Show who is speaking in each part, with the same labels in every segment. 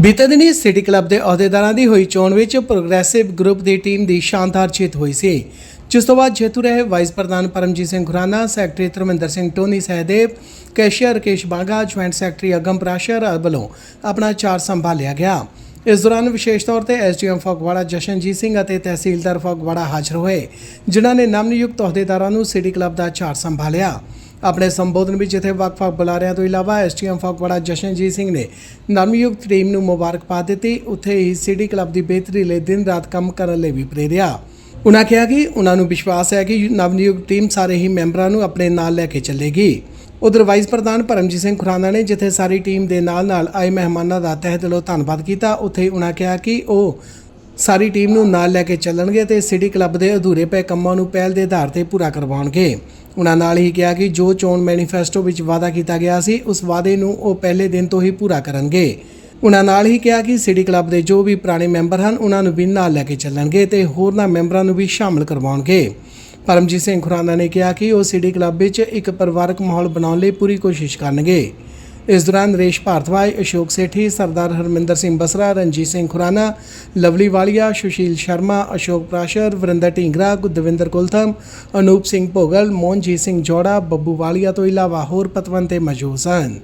Speaker 1: ਬੀਤੇ ਦਿਨੀ city club ਦੇ ਅਹੁਦੇਦਾਰਾਂ ਦੀ ਹੋਈ ਚੋਣ ਵਿੱਚ ਪ੍ਰੋਗਰੈਸਿਵ ਗਰੁੱਪ ਦੀ ਟੀਮ ਦੀ ਸ਼ਾਨਦਾਰ ਜਿੱਤ ਹੋਈ ਸੀ। ਜਿਸ ਤੋਂ ਬਾਅਦ ਜੇਤੂ ਰਹੇ ਵਾਈਸ ਪ੍ਰਧਾਨ Paramjit Singh Khurana, secretary Dharminder Singh Tony Sahdev, cashier Rakesh Bagga, joint secretary Agam Prashar ਵੱਲੋਂ ਆਪਣਾ ਚਾਰ ਸੰਭਾਲਿਆ ਗਿਆ। ਇਸ ਦੌਰਾਨ ਵਿਸ਼ੇਸ਼ ਤੌਰ ਤੇ ਐਸਡੀਐਮ ਫਗਵਾੜਾ ਜਸ਼ਨਜੀਤ ਸਿੰਘ ਅਤੇ ਤਹਿਸੀਲਦਾਰ ਫਗਵਾੜਾ ਹਾਜ਼ਰ ਹੋਏ, ਜਿਨ੍ਹਾਂ ਨੇ ਨਵਨਿਯੁਕਤ ਅਹੁਦੇਦਾਰਾਂ ਨੂੰ ਸਿਟੀ ਕਲੱਬ ਦਾ ਚਾਰ ਸੰਭਾਲਿਆ। ਆਪਣੇ ਸੰਬੋਧਨ ਵਿੱਚ ਜਿੱਥੇ ਵੱਖ-ਵੱਖ ਬੁਲਾਰਿਆਂ ਤੋਂ ਇਲਾਵਾ ਐਸਟੀਐਮ ਫਗਵਾੜਾ ਜਸ਼ਨਜੀਤ ਸਿੰਘ ਨੇ ਨਵਨਿਯੁਕਤ ਟੀਮ ਨੂੰ ਮੁਬਾਰਕਬਾਦ ਦਿੱਤੀ। ਉੱਥੇ ਹੀ ਸਿਟੀ ਕਲੱਬ ਦੀ ਬਿਹਤਰੀ ਲਈ ਦਿਨ ਰਾਤ ਕੰਮ ਕਰਨ ਲਈ ਵੀ ਪ੍ਰੇਰਿਆ। ਉਨ੍ਹਾਂ ਕਿਹਾ ਕਿ ਉਨ੍ਹਾਂ ਨੂੰ ਵਿਸ਼ਵਾਸ ਹੈ ਕਿ ਨਵਨਿਯੁਕਤ ਟੀਮ ਸਾਰੇ ਹੀ ਮੈਂਬਰਾਂ ਨੂੰ ਆਪਣੇ ਨਾਲ ਲੈ ਕੇ ਚੱਲੇਗੀ। ਉਧਰ ਵਾਈਸ ਪ੍ਰਧਾਨ ਪਰਮਜੀਤ ਸਿੰਘ ਖੁਰਾਨਾ ਨੇ ਜਿੱਥੇ ਸਾਰੀ ਟੀਮ ਦੇ ਨਾਲ-ਨਾਲ ਆਏ ਮਹਿਮਾਨਾਂ ਦਾ ਤਹਿ ਦਿਲੋਂ ਧੰਨਵਾਦ ਕੀਤਾ, ਉੱਥੇ ਹੀ ਉਨ੍ਹਾਂ ਕਿਹਾ ਕਿ ਉਹ ਸਾਰੀ ਟੀਮ ਨੂੰ ਨਾਲ ਲੈ ਕੇ ਚੱਲਣਗੇ ਤੇ ਸਿਟੀ ਕਲੱਬ ਦੇ ਅਧੂਰੇ ਪਏ ਕੰਮਾਂ ਨੂੰ ਪਹਿਲ ਦੇ ਆਧਾਰ ਤੇ ਪੂਰਾ ਕਰਵਾਉਣਗੇ। ਉਹਨਾਂ ਨਾਲ ਹੀ ਕਿਹਾ ਕਿ ਜੋ ਚੋਣ ਮੈਨੀਫੈਸਟੋ ਵਿੱਚ ਵਾਅਦਾ ਕੀਤਾ ਗਿਆ ਸੀ, ਉਸ ਵਾਅਦੇ ਨੂੰ ਉਹ ਪਹਿਲੇ ਦਿਨ ਤੋਂ ਹੀ ਪੂਰਾ ਕਰਨਗੇ। ਉਹਨਾਂ ਨਾਲ ਹੀ ਕਿਹਾ ਕਿ ਸਿਟੀ ਕਲੱਬ ਦੇ ਜੋ ਵੀ ਪੁਰਾਣੇ ਮੈਂਬਰ ਹਨ, ਉਹਨਾਂ ਨੂੰ ਵੀ ਨਾਲ ਲੈ ਕੇ ਚੱਲਣਗੇ ਤੇ ਹੋਰਨਾਂ ਮੈਂਬਰਾਂ ਨੂੰ ਵੀ ਸ਼ਾਮਲ ਕਰਵਾਉਣਗੇ। ਪਰਮਜੀਤ ਸਿੰਘ ਖੁਰਾਨਾ ਨੇ ਕਿਹਾ ਕਿ ਉਹ ਸਿਟੀ ਕਲੱਬ ਵਿੱਚ ਇੱਕ ਪਰਿਵਾਰਕ ਮਾਹੌਲ ਬਣਾਉਣ ਲਈ ਪੂਰੀ ਕੋਸ਼ਿਸ਼ ਕਰਨਗੇ। ਇਸ ਦੌਰਾਨ ਨਰੇਸ਼ ਭਾਰਤਵਾਜ, ਅਸ਼ੋਕ ਸੇਠੀ, ਸਰਦਾਰ ਹਰਮਿੰਦਰ ਸਿੰਘ ਬਸਰਾ, ਰਣਜੀਤ ਸਿੰਘ ਖੁਰਾਨਾ, ਲਵਲੀ ਵਾਲੀਆ, ਸੁਸ਼ੀਲ ਸ਼ਰਮਾ, ਅਸ਼ੋਕ ਪ੍ਰਾਸ਼ਰ, ਵਰਿੰਦਰ ਢੀਂਗਰਾ, ਗੁਰਦਵਿੰਦਰ ਕੁਲਥਮ, ਅਨੂਪ ਸਿੰਘ ਭੋਗਲ, ਮੋਹਨਜੀਤ ਸਿੰਘ ਜੋੜਾ, ਬੱਬੂ ਵਾਲੀਆ ਤੋਂ ਇਲਾਵਾ ਹੋਰ ਪਤਵੰਤੇ ਮੌਜੂਦ ਸਨ।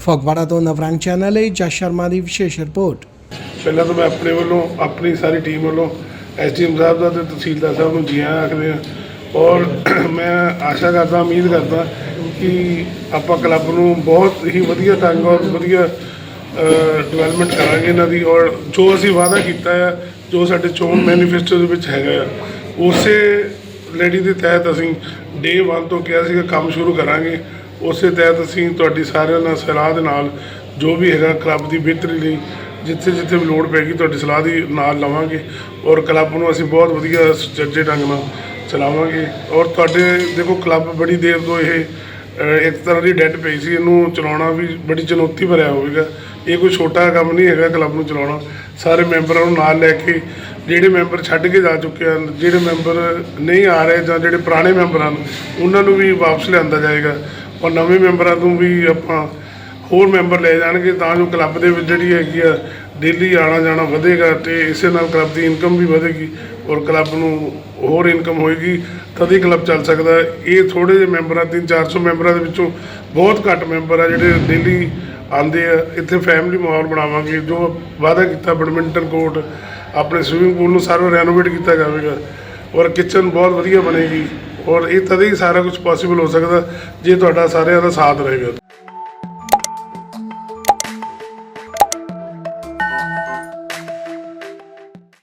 Speaker 1: ਫਗਵਾੜਾ ਤੋਂ ਨਵਰੰਗ ਚੈਨਲ ਲਈ ਜਸ ਸ਼ਰਮਾ ਦੀ ਵਿਸ਼ੇਸ਼ ਰਿਪੋਰਟ।
Speaker 2: ਪਹਿਲਾਂ ਤਾਂ ਮੈਂ ਆਪਣੇ ਵੱਲੋਂ, ਆਪਣੀ ਸਾਰੀ ਟੀਮ ਵੱਲੋਂ ਐਸਡੀਐਮ ਸਾਹਿਬ ਦਾ ਤੇ ਤਹਿਸੀਲਦਾਰ ਸਾਹਿਬ ਨੂੰ ਜੀ ਆਇਆਂ ਆਖਦੇ ਹਾਂ। ਔਰ ਮੈਂ ਆਸ਼ਾ ਕਰਦਾ, ਉਮੀਦ ਕਰਦਾ ਕਿ ਆਪਾਂ ਕਲੱਬ ਨੂੰ ਬਹੁਤ ਹੀ ਵਧੀਆ ਢੰਗ ਔਰ ਵਧੀਆ ਡਿਵੈਲਪਮੈਂਟ ਕਰਾਂਗੇ ਇਹਨਾਂ ਦੀ ਔਰ ਜੋ ਅਸੀਂ ਵਾਅਦਾ ਕੀਤਾ ਹੈ ਜੋ ਸਾਡੇ ਚੋਣ ਮੈਨੀਫੈਸਟੋ ਦੇ ਵਿੱਚ ਹੈਗਾ ਆ, ਉਸੇ ਲੜੀ ਦੇ ਤਹਿਤ ਅਸੀਂ ਡੇ 1 ਤੋਂ ਕਿਹਾ ਸੀ ਕਿ ਕੰਮ ਸ਼ੁਰੂ ਕਰਾਂਗੇ। ਉਸੇ ਤਹਿਤ ਅਸੀਂ ਤੁਹਾਡੀ ਸਾਰਿਆਂ ਨਾਲ ਸਲਾਹ ਦੇ ਨਾਲ ਜੋ ਵੀ ਹੈਗਾ ਕਲੱਬ ਦੀ ਬਿਹਤਰੀ ਲਈ ਜਿੱਥੇ ਜਿੱਥੇ ਵੀ ਲੋੜ ਪੈਗੀ ਤੁਹਾਡੀ ਸਲਾਹ ਦੀ ਨਾਲ ਲਵਾਂਗੇ ਔਰ ਕਲੱਬ ਨੂੰ ਅਸੀਂ ਬਹੁਤ ਵਧੀਆ ਸੁਚੱਜੇ ਢੰਗ ਨਾਲ ਚਲਾਵਾਂਗੇ। ਔਰ ਤੁਹਾਡੇ, ਦੇਖੋ ਕਲੱਬ ਬੜੀ ਦੇਰ ਤੋਂ ਇਹ ਇੱਕ ਤਰ੍ਹਾਂ ਦੀ ਡੈਡ ਪਈ ਸੀ, ਇਹਨੂੰ ਚਲਾਉਣਾ ਵੀ ਬੜੀ ਚੁਣੌਤੀ ਭਰਿਆ ਹੋਵੇਗਾ। ਇਹ ਕੋਈ ਛੋਟਾ ਕੰਮ ਨਹੀਂ ਹੈਗਾ ਕਲੱਬ ਨੂੰ ਚਲਾਉਣਾ। ਸਾਰੇ ਮੈਂਬਰਾਂ ਨੂੰ ਨਾਲ ਲੈ ਕੇ ਜਿਹੜੇ ਮੈਂਬਰ ਛੱਡ ਕੇ ਜਾ ਚੁੱਕੇ ਹਨ, ਜਿਹੜੇ ਮੈਂਬਰ ਨਹੀਂ ਆ ਰਹੇ ਜਾਂ ਜਿਹੜੇ ਪੁਰਾਣੇ ਮੈਂਬਰ ਹਨ ਉਹਨਾਂ ਨੂੰ ਵੀ ਵਾਪਸ ਲਿਆਂਦਾ ਜਾਏਗਾ। ਔਰ ਨਵੇਂ ਮੈਂਬਰਾਂ ਨੂੰ ਵੀ ਆਪਾਂ ਹੋਰ ਮੈਂਬਰ ਲੈ ਜਾਣਗੇ ਤਾਂ ਜੋ ਕਲੱਬ ਦੇ ਵਿੱਚ ਜਿਹੜੀ ਹੈਗੀ ਆ ਡੇਲੀ ਆਣਾ ਜਾਣਾ ਵਧੇਗਾ ਤੇ ਇਸੇ ਨਾਲ ਕਲੱਬ ਦੀ ਇਨਕਮ ਵੀ ਵਧੇਗੀ ਔਰ ਕਲੱਬ ਨੂੰ ਹੋਰ ਇਨਕਮ ਹੋਏਗੀ, ਤਦੇ ਹੀ ਕਲੱਬ ਚੱਲ ਸਕਦਾ ਇਹ ਥੋੜੇ ਜਿਹੇ ਮੈਂਬਰਾਂ 3-400 ਮੈਂਬਰਾਂ ਦੇ ਵਿੱਚੋਂ ਬਹੁਤ ਘੱਟ ਮੈਂਬਰ ਆ ਜਿਹੜੇ ਡੇਲੀ ਆਉਂਦੇ ਆ। ਇੱਥੇ ਫੈਮਿਲੀ ਮਾਹੌਲ ਬਣਾਵਾਂਗੇ, ਜੋ ਵਾਅਦਾ ਕੀਤਾ ਬੈਡਮਿੰਟਨ ਕੋਰਟ ਆਪਣੇ ਸਵਿਮਿੰਗ ਪੂਲ ਨੂੰ ਸਾਰਾ ਰੈਨੋਵੇਟ ਕੀਤਾ ਜਾਵੇਗਾ ਔਰ ਕਿਚਨ ਬਹੁਤ ਵਧੀਆ ਬਣੇਗੀ ਔਰ ਇਹ ਤਦ ਹੀ ਸਾਰਾ ਕੁਝ ਪੋਸੀਬਲ ਹੋ ਸਕਦਾ ਜੇ ਤੁਹਾਡਾ ਸਾਰਿਆਂ ਦਾ ਸਾਥ ਰਹੇਗਾ।